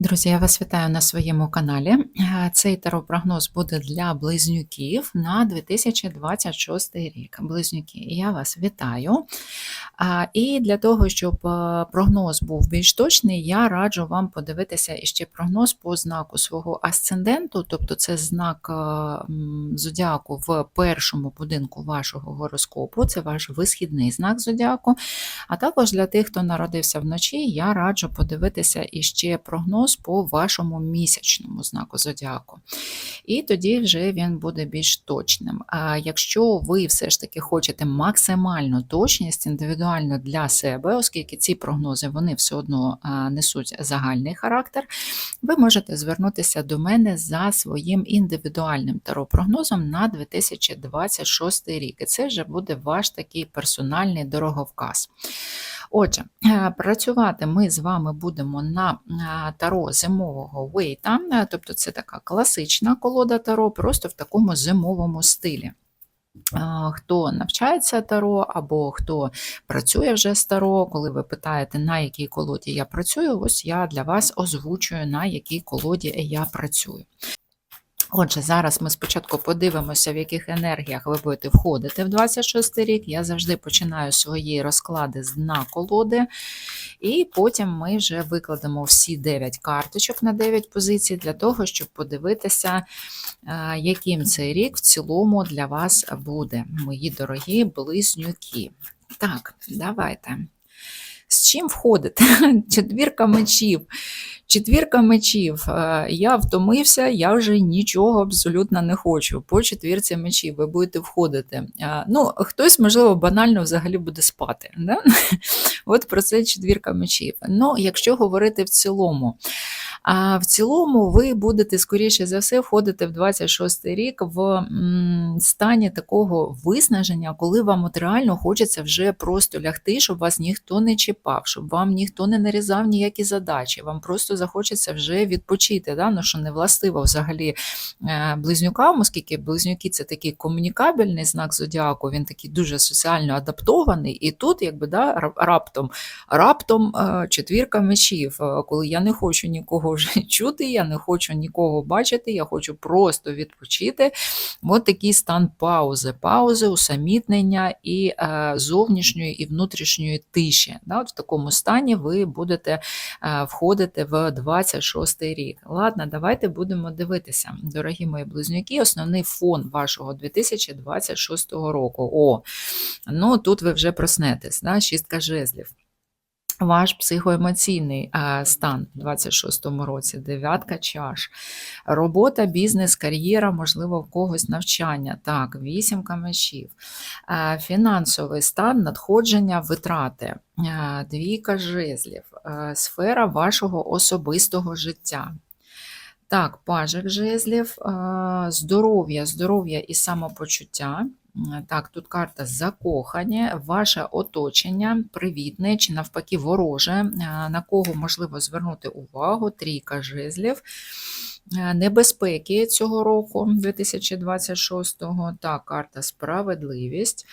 Друзі, я вас вітаю на своєму каналі. Е, Цей таропрогноз буде для близнюків на 2026 рік. Близнюки, я вас вітаю. І для того, щоб е, прогноз був більш точний, я раджу вам подивитися іще прогноз по знаку свого асценденту, тобто це знак е, зодіаку в першому будинку вашого гороскопу, це ваш висхідний знак зодіаку. А також для тих, хто народився вночі, я раджу подивитися іще прогноз по вашому місячному знаку зодіаку. І тоді вже він буде більш точним. А якщо ви все ж таки хочете максимальну точність індивідуально для себе, оскільки ці прогнози вони все одно несуть загальний характер, ви можете звернутися до мене за своїм індивідуальним таропрогнозом на 2026 рік. І це вже буде ваш такий персональний дороговказ. Отже, е, працювати ми з вами будемо на е, таро зимового вейта, е, тобто це така класична колода таро, просто в такому зимовому стилі. Хто навчається таро, або хто працює вже з таро, коли ви питаєте, на якій колоді я працюю, ось я для вас озвучую, на якій колоді я працюю. Отже, зараз ми спочатку подивимося, в яких енергіях ви будете входити в 26 рік. Я завжди починаю свої розклади з дна колоди, і потім ми вже викладемо всі 9 карточок на 9 позицій для того, щоб подивитися, е, яким цей рік в цілому для вас буде, мої дорогі близнюки. Так, давайте. З чим входите? Четвірка мечів. Четвірка мечів. Е, Я втомився, я вже нічого абсолютно не хочу. По четвірці мечів ви будете входити. Е, Ну, Хтось, можливо, банально взагалі буде спати. Да? От про це четвірка мечів. Ну, якщо говорити в цілому, а в цілому ви будете, скоріше за все, входити в 26 рік в стані такого виснаження, коли вам от реально хочеться вже просто лягти, щоб вас ніхто не чіпав, щоб вам ніхто не нарізав ніякі задачі. Вам просто захочеться вже відпочити. Да? Ну, що не властиво взагалі е, близнюкам, оскільки близнюки це такий комунікабельний знак зодіаку, він такий дуже соціально адаптований. І тут, якби да, раптом, раптом е, четвірка мечів, е, коли я не хочу нікого вже чути, я не хочу нікого бачити, я хочу просто відпочити. От такий стан паузи, паузи, усамітнення і зовнішньої і внутрішньої тиші. Да? От в такому стані ви будете входити в 26 рік. Ладно, давайте будемо дивитися, дорогі мої близнюки, основний фон вашого 2026 року. О, ну тут ви вже проснетесь, да? шістка жезлів. Ваш психоемоційний стан в 26-му році, дев'ятка чаш, робота, бізнес, кар'єра, можливо, в когось навчання. Так, вісімка мечів, Е, фінансовий стан, надходження, витрати, двійка жезлів, сфера вашого особистого життя. Так, пажик жезлів, здоров'я, здоров'я і самопочуття. Так, тут карта закохання, ваше оточення, привітне чи навпаки вороже, е, на кого можливо звернути увагу, трійка жезлів, е, небезпеки цього року, 2026-го, так, карта справедливість,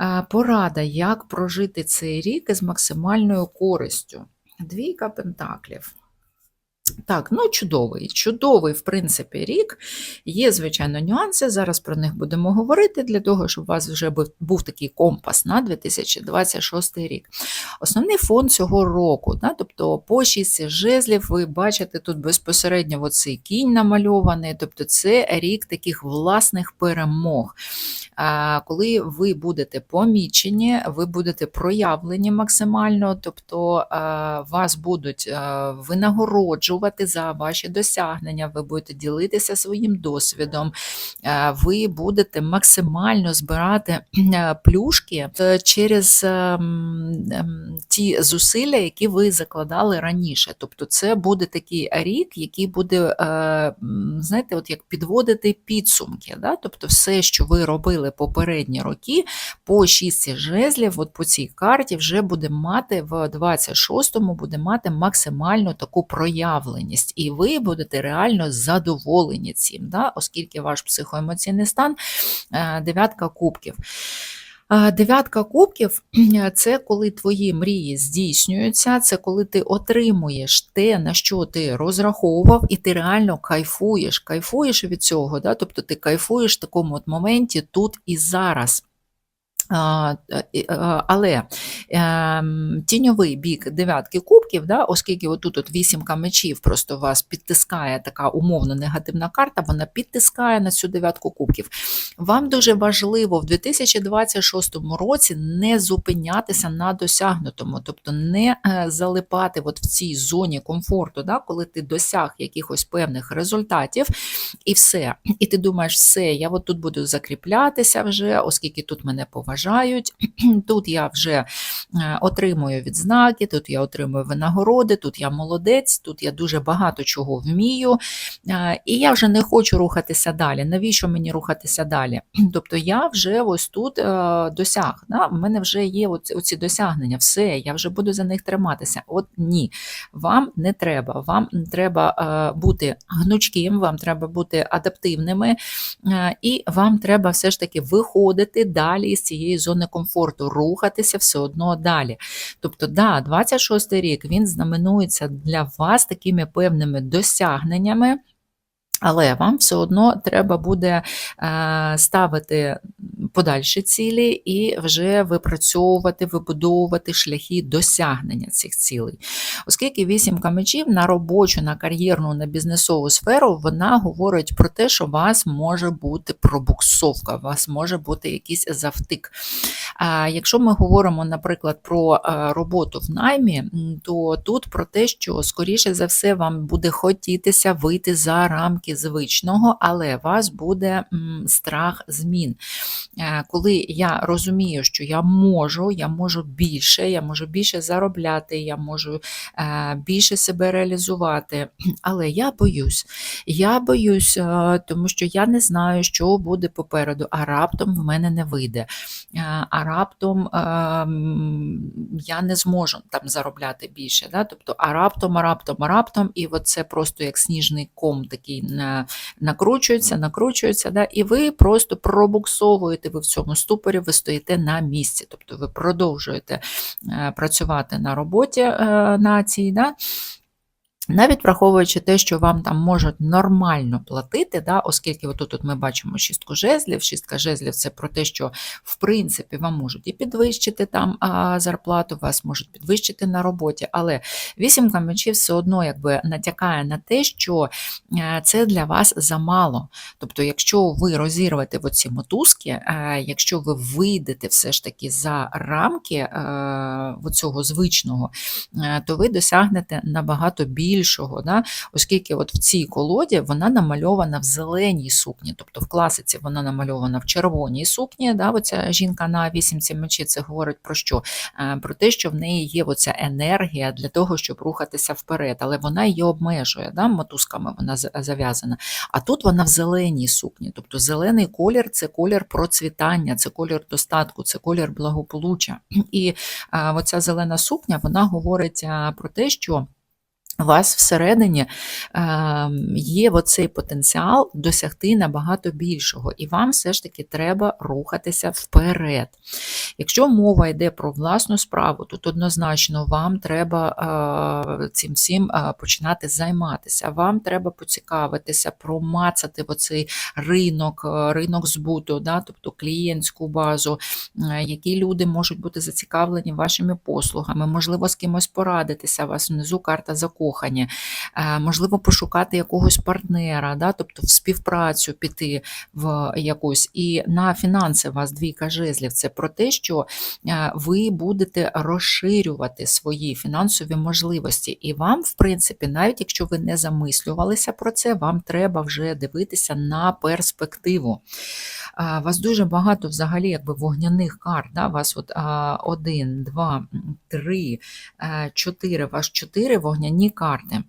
Е, порада, як прожити цей рік із максимальною користю. Двійка пентаклів. Так, ну чудовий, чудовий, в принципі, рік. Є, звичайно, нюанси. Зараз про них будемо говорити для того, щоб у вас вже був, такий компас на 2026 рік. Основний фон цього року, да, тобто по шістці жезлів, ви бачите тут безпосередньо оцей кінь намальований, тобто це рік таких власних перемог. А, Коли ви будете помічені, ви будете проявлені максимально, тобто а, вас будуть а, винагороджувати за ваші досягнення, ви будете ділитися своїм досвідом, ви будете максимально збирати плюшки е, через ем, ем, ті зусилля, які ви закладали раніше. Тобто, це буде такий рік, який буде, е, знаєте, от як підводити підсумки. Да? Тобто, все, що ви робили попередні роки, по шістці жезлів, от по цій карті, вже буде мати в 26-му буде мати максимальну таку проявленість, і ви будете реально задоволені цим, да? оскільки ваш психоемоційний стан е, дев'ятка кубків. Дев'ятка кубків це коли твої мрії здійснюються, це коли ти отримуєш те, на що ти розраховував, і ти реально кайфуєш, кайфуєш від цього. Да? Тобто ти кайфуєш в такому от моменті тут і зараз. Е, а, Але ем, тіньовий бік дев'ятки кубків, да, оскільки отут от вісімка мечів просто вас підтискає така умовно негативна карта, вона підтискає на цю дев'ятку кубків. Вам дуже важливо в 2026 році не зупинятися на досягнутому, тобто не е, залипати от в цій зоні комфорту, да, коли ти досяг якихось певних результатів і все. І ти думаєш, все, я от тут буду закріплятися вже, оскільки тут мене поважають вважають. Тут я вже е, отримую відзнаки, тут я отримую винагороди, тут я молодець, тут я дуже багато чого вмію, е, і я вже не хочу рухатися далі. Навіщо мені рухатися далі? Тобто я вже ось тут е, досяг. Да? У мене вже є оці досягнення, все, я вже буду за них триматися. От ні, вам не треба. Вам треба бути гнучким, вам треба бути адаптивними, і вам треба все ж таки виходити далі з цієї цієї зони комфорту, рухатися все одно далі. Тобто, да, 26 рік він знаменується для вас такими певними досягненнями. Але вам все одно треба буде е, ставити подальші цілі і вже випрацьовувати, вибудовувати шляхи досягнення цих цілей. Оскільки вісімка мечів на робочу, на кар'єрну, на бізнесову сферу, вона говорить про те, що у вас може бути пробуксовка, у вас може бути якийсь завтик. А Якщо ми говоримо, наприклад, про е, роботу в наймі, то тут про те, що, скоріше за все, вам буде хотітися вийти за рамки звичного, але вас буде страх змін. Е, коли я розумію, що я можу, я можу більше, я можу більше заробляти, я можу е, більше себе реалізувати, але я боюсь. Я боюсь, тому що я не знаю, що буде попереду, а раптом в мене не вийде. А раптом я не зможу там заробляти більше. Да? Тобто, а раптом, а раптом, а раптом, і це просто як сніжний ком такий накручується, накручується, да? і ви просто пробуксовуєте ви в цьому ступорі, ви стоїте на місці, тобто ви продовжуєте е, працювати на роботі е, на. Да? Навіть враховуючи те, що вам там можуть нормально платити, да, оскільки отут -от ми бачимо шістку жезлів, шістка жезлів це про те, що в принципі вам можуть і підвищити там а, зарплату, вас можуть підвищити на роботі, але вісімка мечів все одно якби натякає на те, що е, це для вас замало. Тобто, якщо ви розірвете оці мотузки, е, якщо ви вийдете все ж таки за рамки е, цього звичного, то ви досягнете набагато більше більшого, да? оскільки от в цій колоді вона намальована в зеленій сукні, тобто в класиці вона намальована в червоній сукні. Да? Оця жінка на вісімці мечі це говорить про що? Е, про те, що в неї є оця енергія для того, щоб рухатися вперед, але вона її обмежує, да? мотузками вона зав'язана. А тут вона в зеленій сукні. Тобто зелений колір це колір процвітання, це колір достатку, це колір благополуччя. І е, оця зелена сукня вона говорить е, про те, що у вас всередині ем, є оцей потенціал досягти набагато більшого, і вам все ж таки треба рухатися вперед. Якщо мова йде про власну справу, тут однозначно вам треба е, цим всім е, починати займатися. Вам треба поцікавитися, промацати оцей ринок, е, ринок збуту, да, тобто клієнтську базу, які люди можуть бути зацікавлені вашими послугами, можливо, з кимось порадитися. У вас внизу карта закону закохані, е, можливо, пошукати якогось партнера, да, тобто в співпрацю піти в якусь. І на фінанси вас двійка жезлів це про те, що е, ви будете розширювати свої фінансові можливості. І вам, в принципі, навіть якщо ви не замислювалися про це, вам треба вже дивитися на перспективу. Е, вас дуже багато взагалі якби вогняних карт. Да? У вас от один, два, три, чотири, ваш чотири вогняні карти.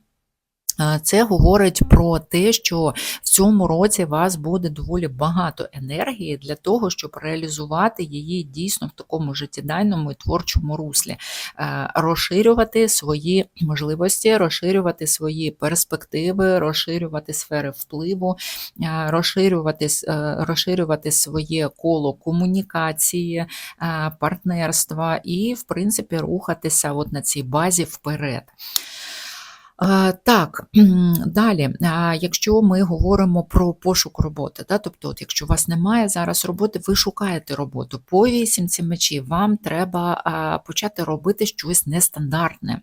Це говорить про те, що в цьому році вас буде доволі багато енергії для того, щоб реалізувати її дійсно в такому життєдайному і творчому руслі, Е, розширювати свої можливості, розширювати свої перспективи, розширювати сфери впливу, е, розширювати, е, розширювати своє коло комунікації, партнерства і, в принципі, рухатися от на цій базі вперед. Е, Так, далі, е, якщо ми говоримо про пошук роботи, да, тобто, от якщо у вас немає зараз роботи, ви шукаєте роботу. По вісімці мечів вам треба е, почати робити щось нестандартне.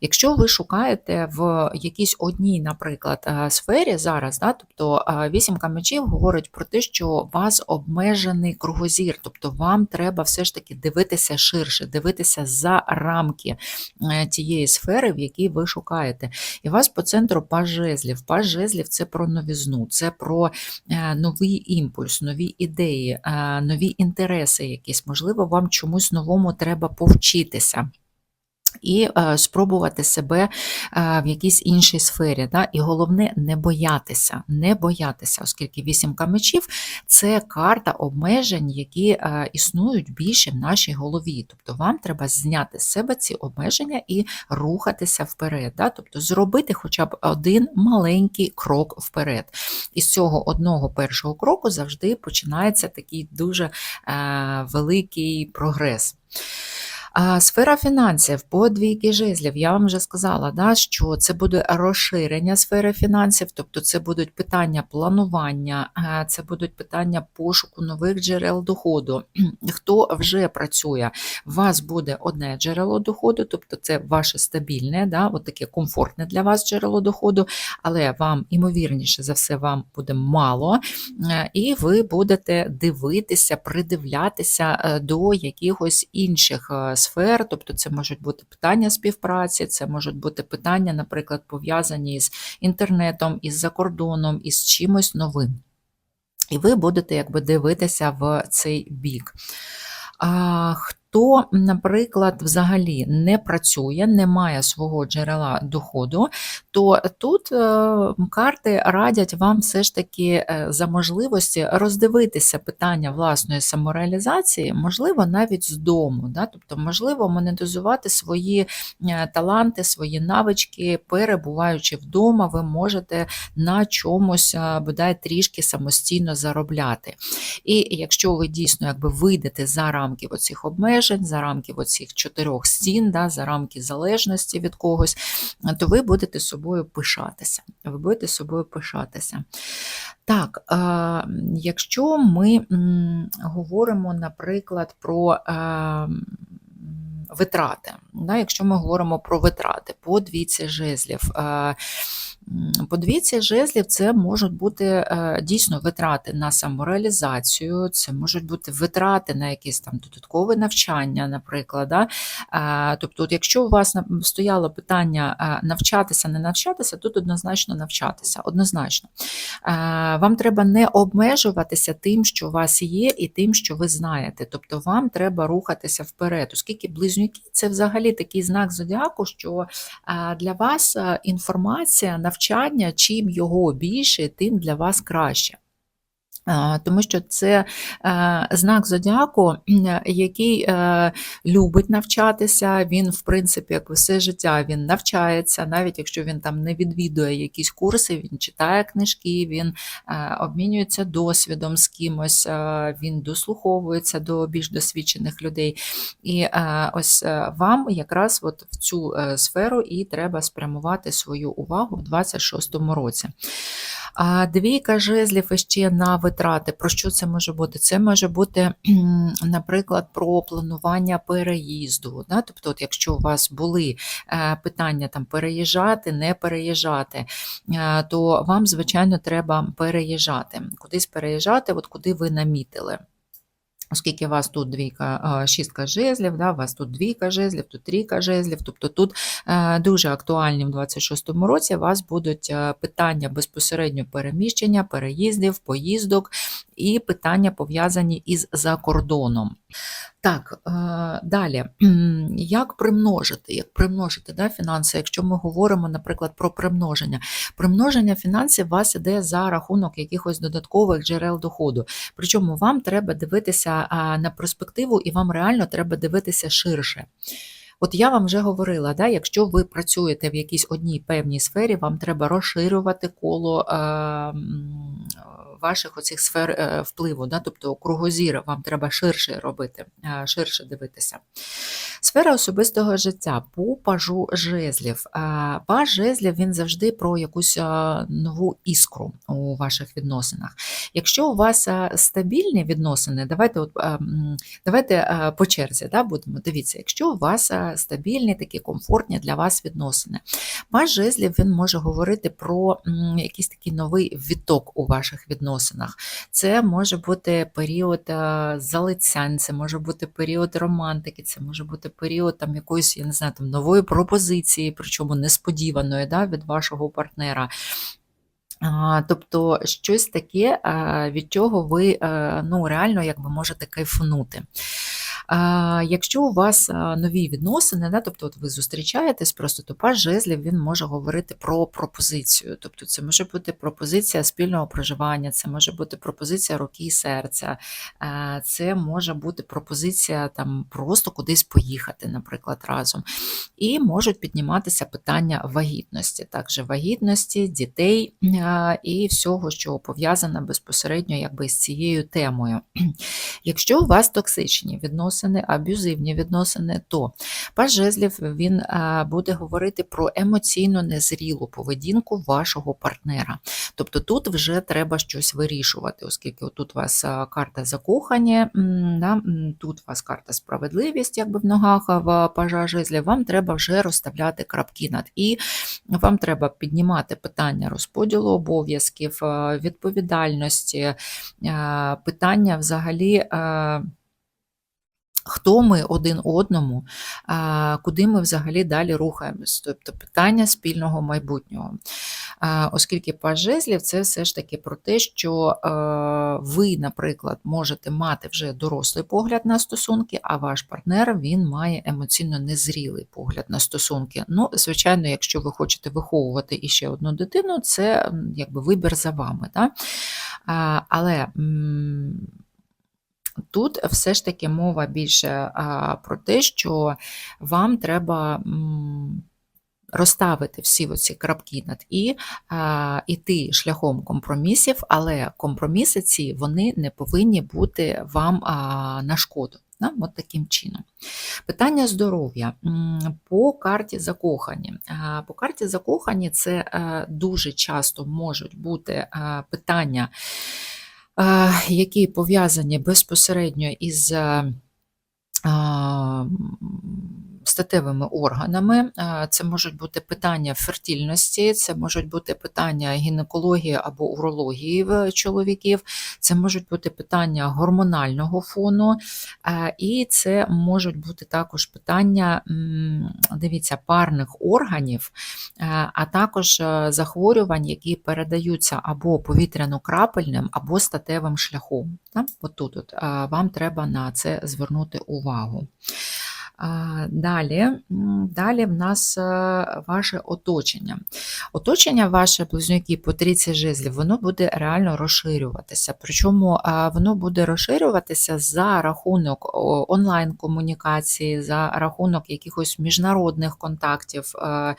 Якщо ви шукаєте в якійсь одній, наприклад, е, сфері зараз, да, тобто е, вісімка мечів говорить про те, що у вас обмежений кругозір, тобто вам треба все ж таки дивитися ширше, дивитися за рамки е, тієї сфери, в якій ви шукаєте. І у вас по центру паж жезлів. Паж жезлів це про новізну, це про новий імпульс, нові ідеї, нові інтереси якісь. Можливо, вам чомусь новому треба повчитися. І е, спробувати себе е, в якійсь іншій сфері. Да? І головне не боятися, не боятися, оскільки вісімка мечів це карта обмежень, які е, існують більше в нашій голові. Тобто вам треба зняти з себе ці обмеження і рухатися вперед. Да? Тобто зробити хоча б один маленький крок вперед. І з цього одного першого кроку завжди починається такий дуже великий прогрес. Сфера фінансів по двійки жезлів. Я вам вже сказала, да, що це буде розширення сфери фінансів, тобто це будуть питання планування, е, це будуть питання пошуку нових джерел доходу. Хто вже працює, у вас буде одне джерело доходу, тобто це ваше стабільне, да, от таке комфортне для вас джерело доходу, але вам, імовірніше за все, вам буде мало, е, і ви будете дивитися, придивлятися е, до якихось інших е, сфер, тобто це можуть бути питання співпраці, це можуть бути питання, наприклад, пов'язані з інтернетом, із закордоном, із чимось новим. І ви будете якби дивитися в цей бік. А, Хто, наприклад, взагалі не працює, не має свого джерела доходу, то тут е, карти радять вам все ж таки е, за можливості роздивитися питання власної самореалізації, можливо, навіть з дому. Да? Тобто, можливо, монетизувати свої е, таланти, свої навички, перебуваючи вдома, ви можете на чомусь бодай трішки самостійно заробляти. І якщо ви дійсно якби вийдете за рамки оцих обмежень, за рамки оцих чотирьох стін, да, за рамки залежності від когось, то ви будете собою пишатися. Ви будете собою пишатися. Так, е, якщо ми говоримо, наприклад, про е, витрати, да, якщо ми говоримо про витрати по двійці жезлів, е, по двійці жезлів це можуть бути е, дійсно витрати на самореалізацію, це можуть бути витрати на якесь там додаткове навчання, наприклад. Да? Е, Тобто, от якщо у вас стояло питання е, навчатися, не навчатися, тут однозначно навчатися. Однозначно. Вам треба не обмежуватися тим, що у вас є, і тим, що ви знаєте. Тобто вам треба рухатися вперед, оскільки близнюки це взагалі такий знак зодіаку, що для вас інформація, навчання, чим його більше, тим для вас краще. Тому що це е, знак зодіаку, який е, любить навчатися. Він, в принципі, як все життя він навчається, навіть якщо він там не відвідує якісь курси, він читає книжки, він е, обмінюється досвідом з кимось, він дослуховується до більш досвідчених людей. І ось вам якраз от в цю сферу і треба спрямувати свою увагу в 26-му році. А двійка жезлів іще на витрати. Про що це може бути? Це може бути, наприклад, про планування переїзду. Да? Тобто, от якщо у вас були е, питання там переїжджати, не переїжджати, е, то вам, звичайно, треба переїжджати. Кудись переїжджати, от куди ви намітили. Оскільки у вас тут двійка, шістка жезлів, да, у вас тут двійка жезлів, тут трійка жезлів, тобто тут е, дуже актуальні в 26-му році у вас будуть е, питання безпосередньо переміщення, переїздів, поїздок і питання пов'язані із закордоном. Так, е, далі. Як примножити? Як примножити да, фінанси, якщо ми говоримо, наприклад, про примноження. Примноження фінансів у вас іде за рахунок якихось додаткових джерел доходу. Причому вам треба дивитися на перспективу, і вам реально треба дивитися ширше. От я вам вже говорила, да, якщо ви працюєте в якійсь одній певній сфері, вам треба розширювати коло е, ваших оцих сфер е, впливу, да, тобто кругозір вам треба ширше робити, е, ширше дивитися. Сфера особистого життя по пажу жезлів. Е, Паж жезлів він завжди про якусь е, нову іскру у ваших відносинах. Якщо у вас е, стабільні відносини, давайте от, е, давайте е, по черзі да, будемо. Дивіться, якщо у вас е, стабільні, такі комфортні для вас відносини. Паж жезлів він може говорити про якийсь такий новий відток у ваших відносинах. Це може бути період е, залицянь, це може бути період романтики, це може бути період там якоїсь, я не знаю, там нової пропозиції, причому несподіваної да, від вашого партнера. Тобто щось таке, а, від чого ви е, ну, реально якби можете кайфанути. Якщо у вас нові відносини, да, тобто от ви зустрічаєтесь, просто то паж жезлів він може говорити про пропозицію. Тобто це може бути пропозиція спільного проживання, це може бути пропозиція руки і серця, це може бути пропозиція там просто кудись поїхати, наприклад, разом. І можуть підніматися питання вагітності, також вагітності, дітей і всього, що пов'язане безпосередньо якби з цією темою. Якщо у вас токсичні відносини, аб'юзивні відносини, то паж жезлів він буде говорити про емоційно незрілу поведінку вашого партнера. Тобто тут вже треба щось вирішувати, оскільки тут у вас карта закохання, тут у вас карта справедливість, якби в ногах в пажа жезлів, вам треба вже розставляти крапки над і, вам треба піднімати питання розподілу обов'язків, відповідальності, питання взагалі. Хто ми один одному, куди ми взагалі далі рухаємось, тобто питання спільного майбутнього. Оскільки паж жезлів це все ж таки про те, що е, ви, наприклад, можете мати вже дорослий погляд на стосунки, а ваш партнер він має емоційно незрілий погляд на стосунки. Ну, звичайно, якщо ви хочете виховувати іще одну дитину, це якби вибір за вами. Да? Але Тут все ж таки мова більше про те, що вам треба розставити всі оці крапки над і, іти шляхом компромісів, але компроміси ці вони не повинні бути вам а, на шкоду. Да? От таким чином. Питання здоров'я. По карті закохані. По карті закохані це е, дуже часто можуть бути е, питання які пов'язані безпосередньо із статевими органами. Е, Це можуть бути питання фертильності, це можуть бути питання гінекології або урології в чоловіків, це можуть бути питання гормонального фону, е, і це можуть бути також питання, дивіться, парних органів, е, а також захворювань, які передаються або повітряно-крапельним, або статевим шляхом. От тут от, вам треба на це звернути увагу. Далі, далі в нас е, ваше оточення. Оточення ваше близнюки по трійці жезлів, воно буде реально розширюватися. Причому воно буде розширюватися за рахунок онлайн-комунікації, за рахунок якихось міжнародних контактів. е,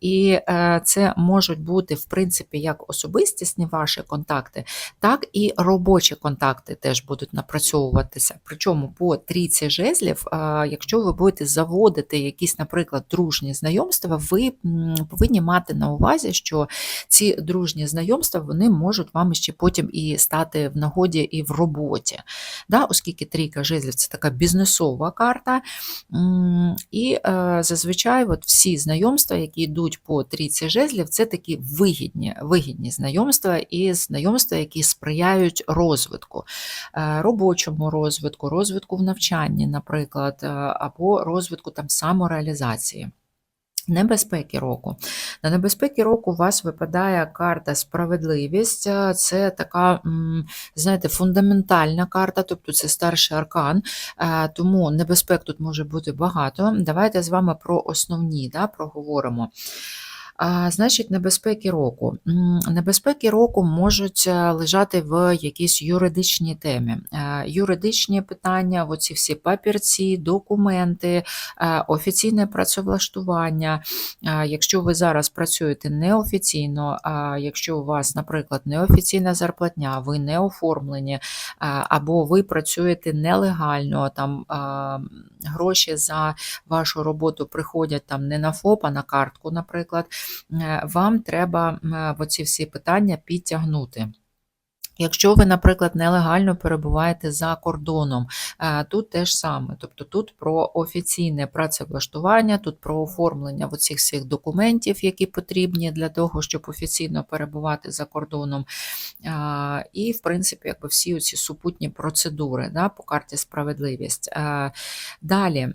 І е, це можуть бути, в принципі, як особистісні ваші контакти, так і робочі контакти теж будуть напрацьовуватися. Причому по трійці жезлів, е, якщо ви будете заводити якісь, наприклад, дружні знайомства, ви повинні мати на увазі, що ці дружні знайомства вони можуть вам ще потім і стати в нагоді і в роботі. Да? Оскільки трійка жезлів це така бізнесова карта. І е, зазвичай от всі знайомства, які йдуть по трійці жезлів, це такі вигідні, вигідні знайомства і знайомства, які сприяють розвитку, е, робочому розвитку, розвитку в навчанні, наприклад, або розвитку там самореалізації. Небезпеки року. На небезпеки року у вас випадає карта справедливість. Е, Це така, знаєте, фундаментальна карта, тобто це старший аркан, е, тому небезпек тут може бути багато. Давайте з вами про основні да, проговоримо. Значить, небезпеки року. Небезпеки року можуть е, лежати в якійсь юридичній темі. Е, Юридичні питання, оці всі папірці, документи, е, офіційне працевлаштування. Якщо ви зараз працюєте неофіційно, якщо у вас, наприклад, неофіційна зарплатня, ви не оформлені, або ви працюєте нелегально, там гроші за вашу роботу приходять там не на ФОП, а на картку, наприклад, вам треба в оці всі питання підтягнути. Якщо ви, наприклад, нелегально перебуваєте за кордоном, е, тут теж саме. Тобто тут про офіційне працевлаштування, тут про оформлення оцих всіх документів, які потрібні для того, щоб офіційно перебувати за кордоном. І, в принципі, якби всі ці супутні процедури да, по карті справедливість. Е, Далі,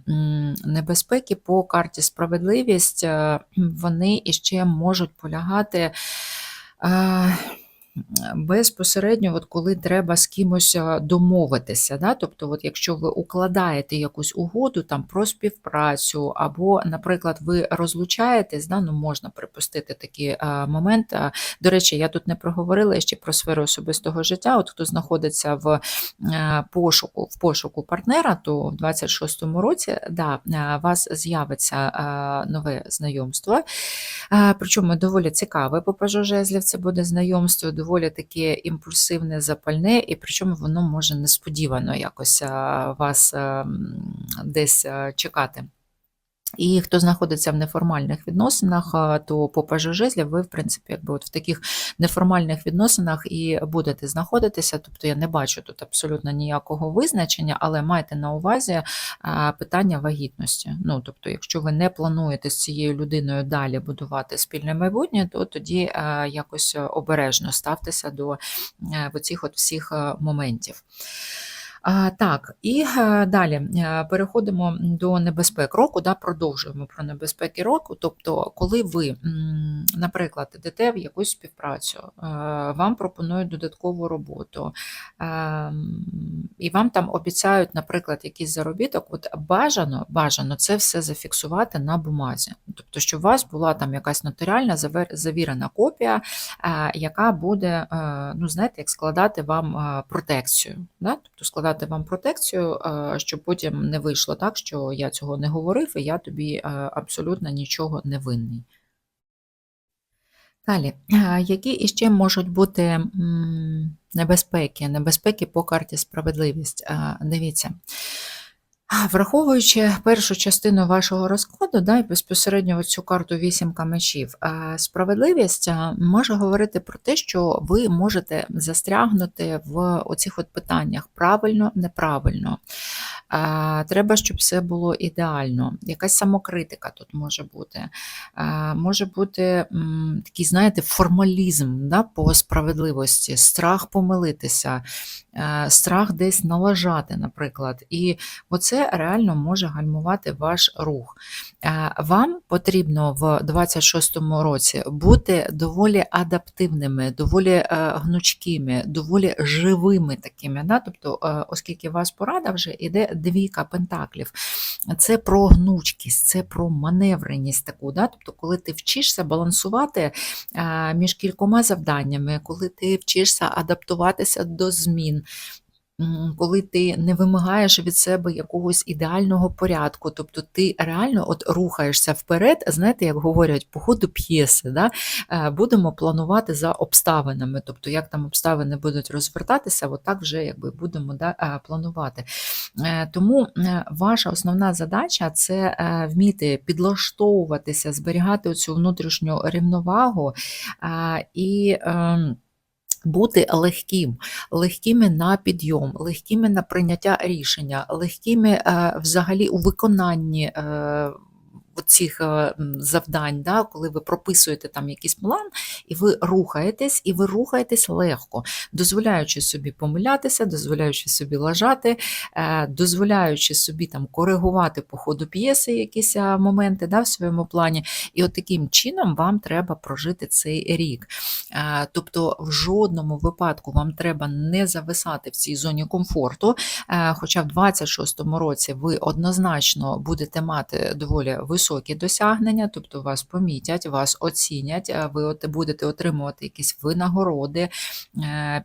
небезпеки по карті справедливість, е, вони іще можуть полягати. Е, Безпосередньо, от коли треба з кимось домовитися, да? тобто, от якщо ви укладаєте якусь угоду там про співпрацю, або, наприклад, ви розлучаєтесь, да? ну можна припустити такий а, момент. А, До речі, я тут не проговорила ще про сферу особистого життя. От хто знаходиться в пошуку в пошуку партнера, то в 26-му році да, вас з'явиться нове знайомство. Причому доволі цікаве по жезлів це буде знайомство, доволі таке імпульсивне, запальне, і причому воно може несподівано якось вас десь чекати. І хто знаходиться в неформальних відносинах, то по жезлів ви, в принципі, якби от в таких неформальних відносинах і будете знаходитися. Тобто я не бачу тут абсолютно ніякого визначення, але майте на увазі питання вагітності. Ну, тобто, якщо ви не плануєте з цією людиною далі будувати спільне майбутнє, то тоді якось обережно ставтеся до е, оцих от всіх е, моментів. Так, і е, далі е, переходимо до небезпек року, да, продовжуємо про небезпеки року. Тобто, коли ви, наприклад, йдете в якусь співпрацю, е, вам пропонують додаткову роботу, і вам там обіцяють, наприклад, якийсь заробіток, от бажано, бажано це все зафіксувати на бумазі. Тобто, щоб у вас була там якась нотаріальна завірена копія, яка буде, ну, знаєте, як складати вам протекцію. Да? Тобто складати вам протекцію, щоб потім не вийшло так, що я цього не говорив, і я тобі абсолютно нічого не винний. Далі, які іще можуть бути небезпеки? Небезпеки по карті справедливість. Дивіться. Враховуючи першу частину вашого розкладу, да, і безпосередньо цю карту вісімка мечів, е, справедливість е, може говорити про те, що ви можете застрягнути в оцих от питаннях правильно, неправильно. Е, Треба, щоб все було ідеально. Якась самокритика тут може бути. Може бути такий, знаєте, формалізм да, по справедливості, страх помилитися, страх десь налажати, наприклад. І оце реально може гальмувати ваш рух. Е, Вам потрібно в 26-му році бути доволі адаптивними, доволі е, гнучкими, доволі живими такими. Да? Тобто, е, оскільки вас порада вже іде двійка пентаклів, це про гнучкість, це про маневреність таку. Да? Тобто, коли ти вчишся балансувати е, між кількома завданнями, коли ти вчишся адаптуватися до змін. Коли ти не вимагаєш від себе якогось ідеального порядку, тобто ти реально от рухаєшся вперед, знаєте, як говорять, по ходу п'єси, да? е, будемо планувати за обставинами, тобто як там обставини будуть розвертатися, от так вже якби будемо да, е, планувати. Е, Тому ваша основна задача це вміти підлаштовуватися, зберігати цю внутрішню рівновагу і. Бути легким, легкими на підйом, легкими на прийняття рішення, легкими е, взагалі у виконанні е, цих завдань, да, коли ви прописуєте там якийсь план, і ви рухаєтесь, і ви рухаєтесь легко, дозволяючи собі помилятися, дозволяючи собі лажати, е, дозволяючи собі там коригувати по ходу п'єси якісь е, моменти да, в своєму плані. І от таким чином вам треба прожити цей рік. Е, тобто, в жодному випадку вам треба не зависати в цій зоні комфорту. Хоча в 26-му році ви однозначно будете мати доволі високі досягнення, тобто вас помітять, вас оцінять, ви будете отримувати якісь винагороди,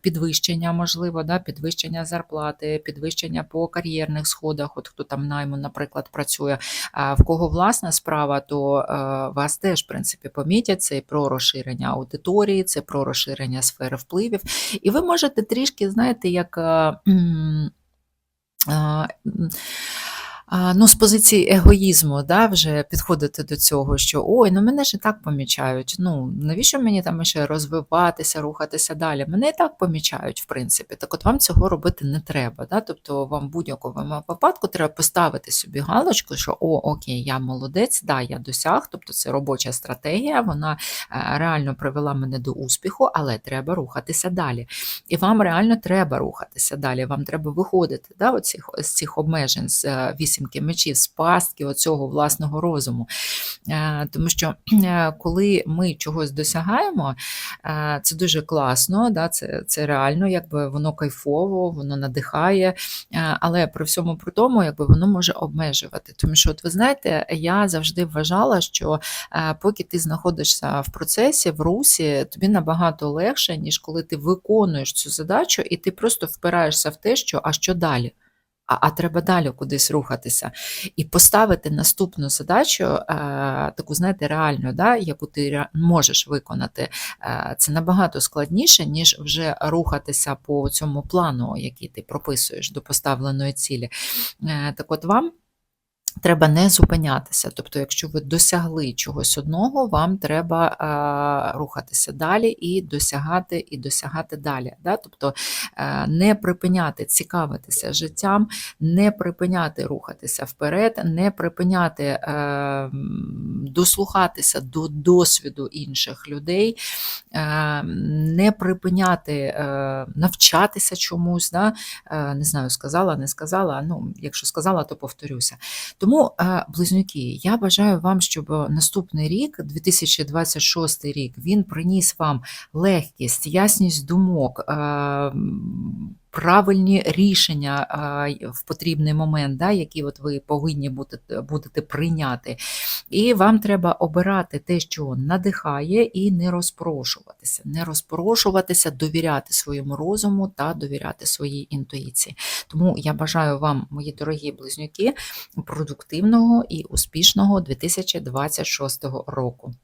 підвищення, можливо, да, підвищення зарплати, підвищення по кар'єрних сходах, от хто там найму, наприклад, працює. А в кого власна справа, то е, вас теж в принципі помітять це і про розширення аудиторії, це про розширення сфери впливів. І ви можете трішки, знаєте, як. Е, ну, з позиції егоїзму да, вже підходити до цього, що ой, ну мене ж і так помічають. Ну навіщо мені там ще розвиватися, рухатися далі? Мене і так помічають, в принципі. Так от вам цього робити не треба. Да? Тобто вам в будь-якому випадку треба поставити собі галочку, що о, окей, я молодець, да, я досяг, тобто це робоча стратегія, вона е, реально привела мене до успіху, але треба рухатися далі. І вам реально треба рухатися далі. Вам треба виходити да, оцих, з цих обмежень з е, вісім вісімки мечів, з пастки оцього власного розуму. Е, тому що е, коли ми чогось досягаємо, е, це дуже класно, да, це це реально, якби воно кайфово, воно надихає, але при всьому при тому, якби воно може обмежувати. Тому що, от ви знаєте, я завжди вважала, що поки ти знаходишся в процесі, в русі, тобі набагато легше, ніж коли ти виконуєш цю задачу, і ти просто впираєшся в те, що а що далі а а треба далі кудись рухатися. І поставити наступну задачу, е, таку, знаєте, реальну, да, яку ти можеш виконати, е, це набагато складніше, ніж вже рухатися по цьому плану, який ти прописуєш до поставленої цілі. Е, так от вам. Треба не зупинятися. Тобто, якщо ви досягли чогось одного, вам треба а, рухатися далі і досягати, і досягати далі. Да? Тобто а, не припиняти цікавитися життям, не припиняти рухатися вперед, не припиняти а, дослухатися до досвіду інших людей, не припиняти навчатися чомусь. Да? Не знаю, сказала, не сказала. Ну, Якщо сказала, то повторюся. Тому, е, близнюки, я бажаю вам, щоб наступний рік, 2026 рік, він приніс вам легкість, ясність думок, е, правильні рішення в потрібний момент, да, які от ви повинні будете, будете прийняти. І вам треба обирати те, що надихає, і не розпрошуватися. Не розпрошуватися, довіряти своєму розуму та довіряти своїй інтуїції. Тому я бажаю вам, мої дорогі близнюки, продуктивного і успішного 2026 року.